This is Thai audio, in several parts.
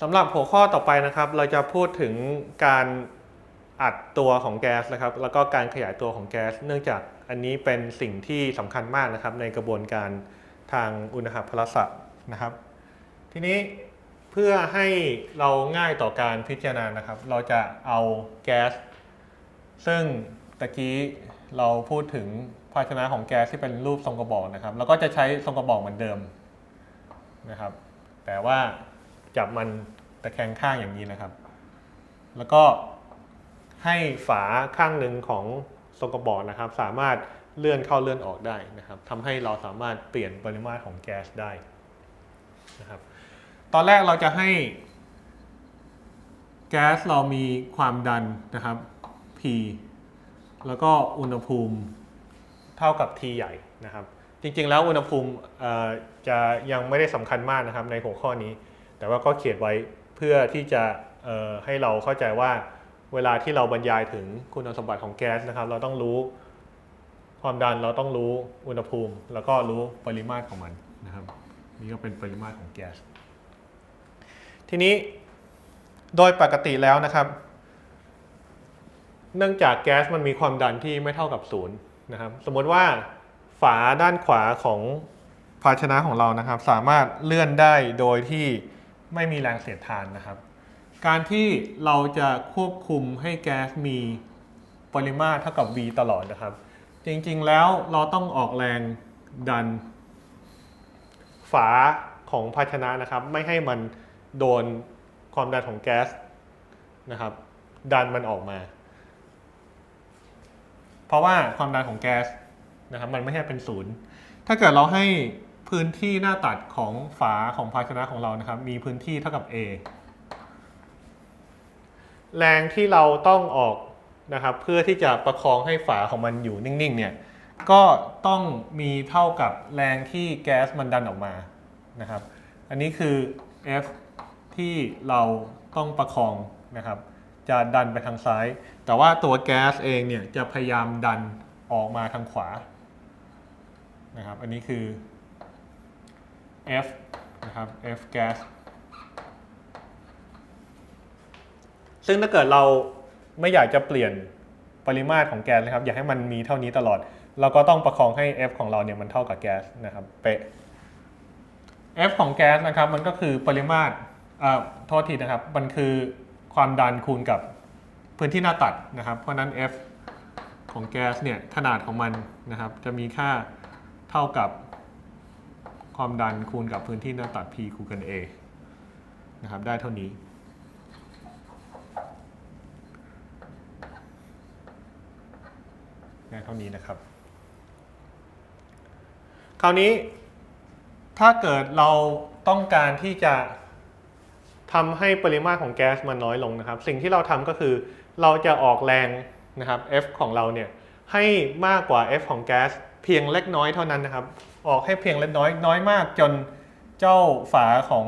สำหรับหัวข้อต่อไปนะครับ เราจะพูดถึงการอัดตัวของแก๊สนะครับ แล้วก็การขยายตัวของแก๊ส เนื่องจากอันนี้เป็นสิ่งที่สำคัญมากนะครับ ในกระบวนการทางอุณหภาพศะนะครับ ทีนี้เพื่อให้เราง่ายต่อการพิจารณานะครับ เราจะเอาแก๊สซึ่งตะกี้เราพูดถึงภาชนะของแก๊สที่เป็นรูปทรงกระบอกนะครับ แล้วก็จะใช้ทรงกระบอกเหมือนเดิมนะครับ แต่ว่า จับมันตะแคงข้างอย่างนี้นะครับ แล้วก็ให้ฝาข้างหนึ่งของทรงกระบอกนะครับ สามารถเลื่อนเข้าเลื่อนออกได้นะครับทำให้เราสามารถเปลี่ยนปริมาตรของแก๊สได้นะครับ ตอนแรกเราจะให้แก๊สเรามีความดันนะครับ P แล้วก็อุณหภูมิเท่ากับ T ใหญ่นะครับ จริงๆแล้วอุณหภูมิจะยังไม่ได้สำคัญมากนะครับในหัวข้อนี้ แต่ว่าก็เขียนไว้เพื่อที่จะให้เราเข้าใจว่าเวลาที่เราบรรยายถึงคุณสมบัติของแก๊สนะครับ เราต้องรู้ความดันเราต้องรู้อุณหภูมิ แล้วก็รู้ปริมาตรของมันนะครับ นี่ก็เป็นปริมาตรของแก๊สทีนี้โดยปกติแล้วนะครับ เนื่องจากแก๊สมันมีความดันที่ไม่เท่ากับศูนย์นะครับ สมมติว่าฝาด้านขวาของภาชนะของเรานะครับ สามารถเลื่อนได้โดยที่ ไม่มีแรงเสียดทานนะครับ การที่เราจะควบคุมให้แก๊สมีปริมาตรเท่ากับ V ตลอดนะครับ จริงๆแล้วเราต้องออกแรงดัน ฝาของภาชนะนะครับ ไม่ให้มันโดนความดันของแก๊สนะครับ ดันมันออกมา เพราะว่าความดันของแก๊สนะครับ มันไม่ใช่เป็นศูนย์ถ้าเกิดเราให้ พื้นที่หน้าตัดของฝาของภาชนะของเรานะครับ มีพื้นที่เท่ากับ A แรงที่เราต้องออกนะครับ เพื่อที่จะประคองให้ฝาของมันอยู่นิ่งๆ เนี่ย ก็ต้องมีเท่ากับแรงที่แก๊สมันดันออกมานะครับ อันนี้คือ F ที่เราต้องประคองนะครับ จะดันไปทางซ้าย แต่ว่าตัวแก๊สเองเนี่ยจะพยายามดันออกมาทางขวานะครับ อันนี้คือ F นะครับ F แก๊สซึ่งถ้าเกิดเราไม่อยากจะเปลี่ยนปริมาตรของแก๊สนะครับ อยากให้มันมีเท่านี้ตลอด เราก็ต้องประคองให้ F ของเราเนี่ยมันเท่ากับแก๊สนะครับเป๊ะ F ของแก๊สนะครับมันก็คือปริมาตรอ่าโทษทีนะครับ มันคือความดันคูณกับพื้นที่หน้าตัดนะครับ เพราะฉะนั้น F ของแก๊สเนี่ยขนาดของมันนะครับ จะมีค่าเท่ากับ ความดันคูณกับพื้นที่หน้าตัด P คูณกัน A นะครับ ได้เท่านี้ ได้เท่านี้นะครับ คราวนี้ถ้าเกิดเราต้องการที่จะทำให้ปริมาตรของแก๊สมันน้อยลงนะครับ สิ่งที่เราทำก็คือเราจะออกแรงนะครับ F ของเราเนี่ยให้มากกว่า F ของแก๊สเพียงเล็กน้อยเท่านั้นนะครับ ออกให้เพียงเล็กน้อยน้อยมาก จนเจ้าฝาของ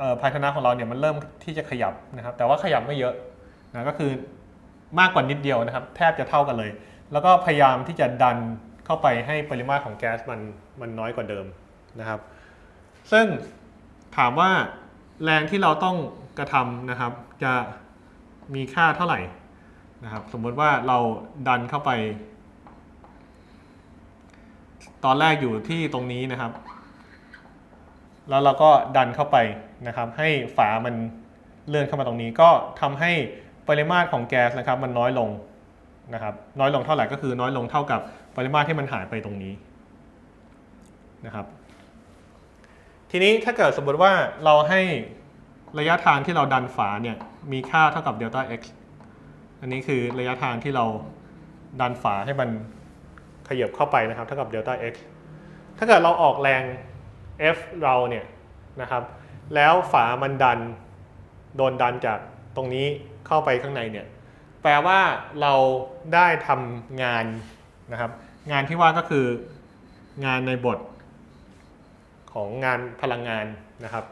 ออภาชนะของเราเนี่ยมันเริ่มที่จะขยับนะครับ แต่ว่าขยับไม่เยอะนะก็คือมากกว่านิดเดียวนะครับ แทบจะเท่ากันเลย แล้วก็พยายามที่จะดันเข้าไปให้ปริมาตรของแก๊สมันมันน้อยกว่าเดิมนะครับ ซึ่งถามว่าแรงที่เราต้องกระทำนะครับ จะมีค่าเท่าไหร่นะครับ สมมติว่าเราดันเข้าไป ตอนแรกอยู่ที่ตรงนี้นะครับ แล้วเราก็ดันเข้าไปนะครับ ให้ฝามันเลื่อนเข้ามาตรงนี้ ก็ทำให้ปริมาตรของแก๊สนะครับ มันน้อยลงนะครับน้อยลงเท่าไหร่ก็คือน้อยลงเท่ากับปริมาตรที่มันหายไปตรงนี้นะครับ ทีนี้ถ้าเกิดสมมติว่าเราให้ระยะทางที่เราดันฝาเนี่ยมีค่าเท่ากับเดลต้า x อันนี้คือระยะทางที่เราดันฝาให้มัน ยับเข้าไปนะครับเท่ากับเดลต้า x ถ้าเกิดเราออกแรง F เราเนี่ยนะครับแล้วฝามันดันโดนดันจากตรงนี้เข้าไปข้างในเนี่ยแปลว่าเราได้ทำงานนะครับงานที่ว่าก็คืองานในบทของงานพลังงานนะครับ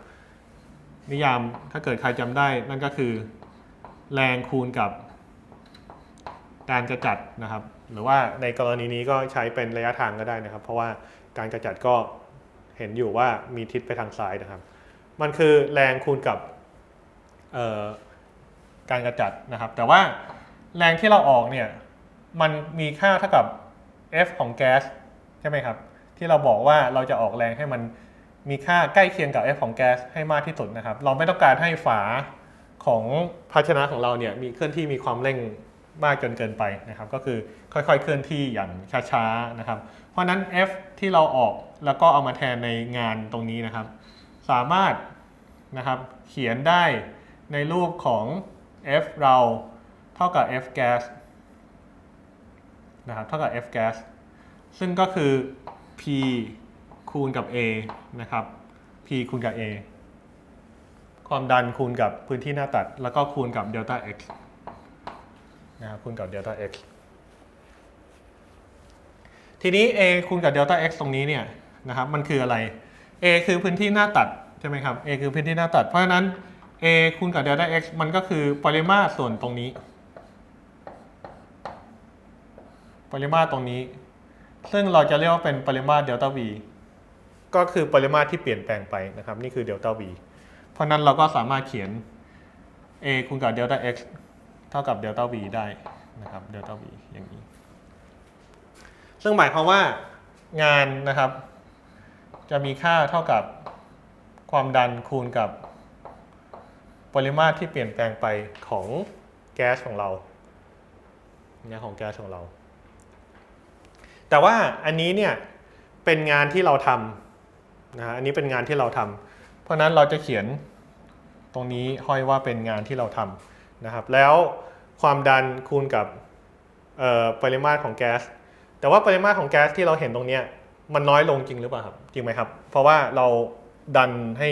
นิยามถ้าเกิดใครจำได้นั่นก็คือ แรงคูณกับการกระจัดนะครับ หรือว่าในกรณีนี้ก็ใช้เป็นระยะทางก็ได้นะครับ เพราะว่าการกระจัดก็เห็นอยู่ว่ามีทิศไปทางซ้ายนะครับ มันคือแรงคูณกับการกระจัดนะครับ แต่ว่าแรงที่เราออกเนี่ยมันมีค่าเท่ากับ F ของแก๊สใช่ไหมครับ ที่เราบอกว่าเราจะออกแรงให้มันมีค่าใกล้เคียงกับ F ของแก๊สให้มากที่สุดนะครับ เราไม่ต้องการให้ฝาของภาชนะของเราเนี่ยมีเคลื่อนที่มีความเร่ง มากจนเกินไปนะครับ ก็คือค่อยๆ เคลื่อนที่อย่างช้าๆนะครับ เพราะนั้น F ที่เราออกแล้วก็เอามาแทนในงานตรงนี้นะครับ สามารถนะครับเขียนได้ในรูปของ F เราเท่ากับ F gas นะครับเท่ากับ F gas ซึ่งก็คือ P คูณกับ A นะครับ P คูณกับ A ความดันคูณกับพื้นที่หน้าตัด แล้วก็คูณกับ delta x นะคูณกับ delta x ทีนี้ A คูณกับ delta x ตรงนี้เนี่ยนะครับมันคืออะไร A คือพื้นที่หน้าตัดใช่ไหมครับ A คือพื้นที่หน้าตัด เพราะฉะนั้น A คูณกับ delta x มันก็คือปริมาตรส่วนตรงนี้ ปริมาตรตรงนี้ ซึ่งเราจะเรียกว่าเป็นปริมาตร delta v ก็คือปริมาตรที่เปลี่ยนแปลงไปนะครับ นี่คือ delta v เพราะฉะนั้นเราก็สามารถเขียน a คูณกับ delta x เท่ากับ delta v ได้นะครับ delta v อย่างนี้ ซึ่งหมายความว่างานนะครับ จะมีค่าเท่ากับความดันคูณกับปริมาตรที่เปลี่ยนแปลงไปของแก๊สของเราเนี่ยของแก๊สของเรา แต่ว่าอันนี้เนี่ยเป็นงานที่เราทำนะฮะอันนี้เป็นงานที่เราทำเพราะนั้นเราจะเขียนตรงนี้ห้อยว่าเป็นงานที่เราทำ นะครับแล้วความดันคูณกับปริมาตรของแก๊ส แต่ว่าปริมาตรของแก๊สที่เราเห็นตรงนี้มันน้อยลงจริงหรือเปล่าครับจริงไหมครับ เพราะว่าเราดันให้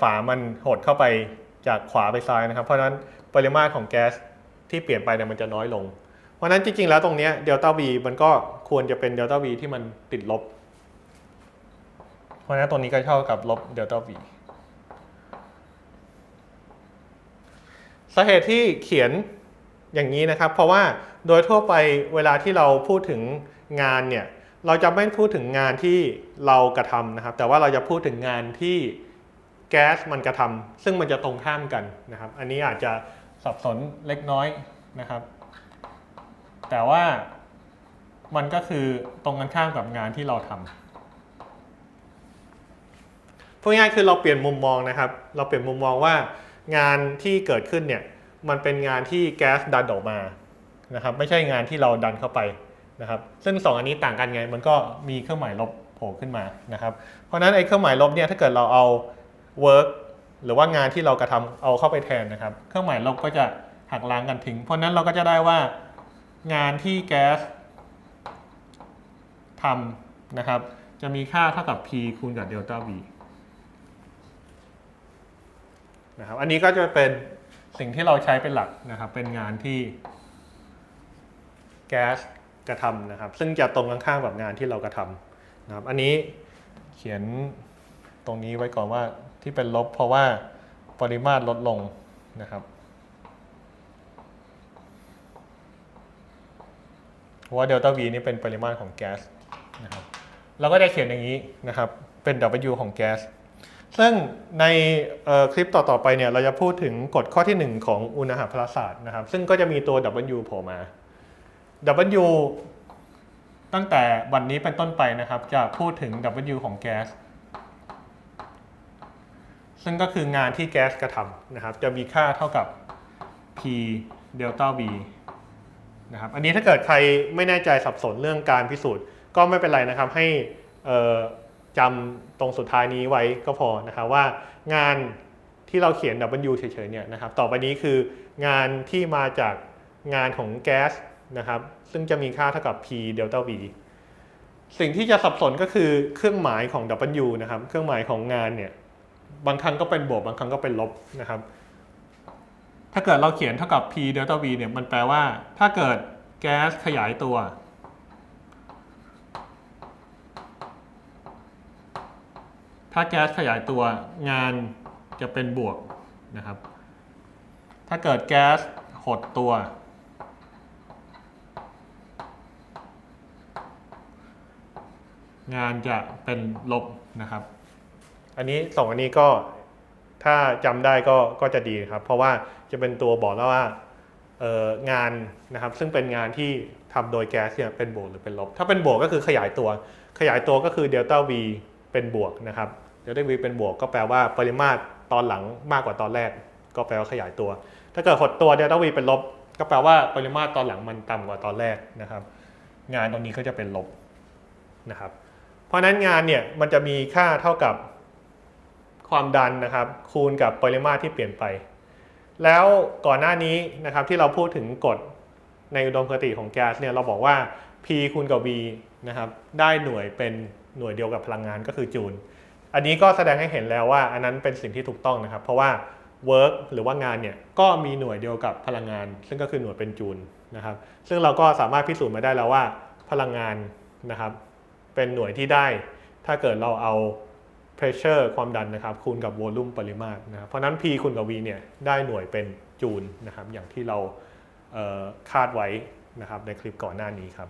ฝามันหดเข้าไปจากขวาไปซ้ายนะครับ เพราะฉะนั้นปริมาตรของแก๊สที่เปลี่ยนไปเนี่ยมันจะน้อยลง เพราะฉะนั้นจริง ๆ แล้วตรงนี้เดลต้า V มันก็ควรจะเป็นเดลต้า V ที่มันติดลบ เพราะฉะนั้นตรงนี้ก็เท่ากับลบเดลต้า V สาเหตุที่เขียนอย่างนี้นะครับ เพราะว่าโดยทั่วไปเวลาที่เราพูดถึงงานเนี่ยเราจะไม่พูดถึงงานที่เรากระทำนะครับ แต่ว่าเราจะพูดถึงงานที่แก๊สมันกระทำซึ่งมันจะตรงข้ามกันนะครับ อันนี้อาจจะสับสนเล็กน้อยนะครับ แต่ว่ามันก็คือตรงกันข้ามกับงานที่เราทำพูดง่ายๆคือเราเปลี่ยนมุมมองนะครับ เราเปลี่ยนมุมมองว่า งานที่เกิดขึ้นเนี่ยมันเป็นงานที่แก๊สดันออกมานะครับไม่ใช่งานที่เราดันเข้าไปนะครับซึ่งสองอันนี้ต่างกันไงมันก็มีเครื่องหมายลบโผล่ขึ้นมานะครับเพราะฉะนั้นไอ้เครื่องหมายลบเนี่ยถ้าเกิดเราเอา work หรือว่างานที่เรากระทำเอาเข้าไปแทนนะครับ เครื่องหมายลบก็จะหักล้างกันทิ้ง เพราะฉะนั้นเราก็จะได้ว่างานที่แก๊สทำนะครับ จะมีค่าเท่ากับ p คูณกับเดลต้า v นะครับ อันนี้ก็จะเป็นสิ่งที่เราใช้เป็นหลักนะครับ เป็นงานที่แก๊สกระทำนะครับ ซึ่งจะตรงข้ามกับงานที่เรากระทำนะครับ อันนี้เขียนตรงนี้ไว้ก่อนว่าที่เป็นลบเพราะว่าปริมาตรลดลงนะครับเพราะว่าเดลต้า V นี่เป็นปริมาตรของแก๊สนะครับเราก็จะเขียนอย่างนี้นะครับ เป็น W ของแก๊ส ซึ่งในคลิปต่อๆไปเนี่ยเราจะพูดถึงกฎข้อที่ 1 ของอุณหภาศาสตร์นะครับ ซึ่งก็จะมีตัว W โผล่มา W ตั้งแต่วันนี้เป็นต้นไปนะครับ จะพูดถึง W ของแก๊สซึ่งก็คืองานที่แก๊สกระทำนะครับ จะมีค่าเท่ากับ P เดลต้า V นะครับอันนี้ถ้าเกิดใครไม่แน่ใจสับสนเรื่องการพิสูจน์ ก็ไม่เป็นไรนะครับให้อ่อ จำตรงสุดท้ายนี้ไว้ก็พอนะครับว่างานที่เราเขียน W เฉยๆเนี่ยนะครับต่อไปนี้คืองานที่มาจากงานของแก๊สนะครับซึ่งจะมีค่าเท่ากับ P เดลต้า V สิ่งที่จะสับสนก็คือเครื่องหมายของ W นะครับเครื่องหมายของงานเนี่ยบางครั้งก็เป็นบวกบางครั้งก็เป็นลบนะครับ ถ้าเกิดเราเขียนเท่ากับ P เดลต้า V เนี่ยมันแปลว่า ถ้าเกิดแก๊สขยายตัว ถ้าแก๊สขยายตัวงานจะเป็นบวกนะครับ ถ้าเกิดแก๊สหดตัว งานจะเป็นลบนะครับ อันนี้สองอันนี้ก็ถ้าจำได้ก็ก็จะดีครับ เพราะว่าจะเป็นตัวบอกแล้วว่าเอองานนะครับซึ่งเป็นงานที่ทำโดยแก๊สเนี่ยเป็นบวกหรือเป็นลบ ถ้าเป็นบวกก็คือขยายตัว ขยายตัวก็คือเดลต้า V เป็นบวกนะครับเดลต้า V เป็นบวกก็แปลว่าปริมาตรตอนหลังมากกว่าตอนแรก ก็แปลว่าขยายตัว ถ้าเกิดหดตัวเดลต้า V เป็นลบ ก็แปลว่าปริมาตรตอนหลังมันต่ำกว่าตอนแรกนะครับ งานตรงนี้ก็จะเป็นลบนะครับ เพราะฉะนั้นงานเนี่ยมันจะมีค่าเท่ากับความดันนะครับ คูณกับปริมาตรที่เปลี่ยนไป แล้วก่อนหน้านี้นะครับที่เราพูดถึงกฎในอุดมคติของแก๊สเนี่ยเราบอกว่า P คูณกับ V นะครับได้หน่วยเป็น หน่วยเดียวกับพลังงานก็คือจูล อันนี้ก็แสดงให้เห็นแล้วว่า อันนั้นเป็นสิ่งที่ถูกต้องนะครับ เพราะว่า work หรือว่างานเนี่ยก็มีหน่วยเดียวกับพลังงาน ซึ่งก็คือหน่วยเป็นจูลนะครับ ซึ่งเราก็สามารถพิสูจน์มาได้แล้วว่าพลังงานนะครับเป็นหน่วยที่ได้ ถ้าเกิดเราเอา pressure ความดันนะครับคูณกับ volume ปริมาตรนะครับเพราะนั้น P คูณกับ V เนี่ยได้หน่วยเป็นจูลนะครับอย่างที่เราเคาดไว้นะครับในคลิปก่อนหน้านี้ครับ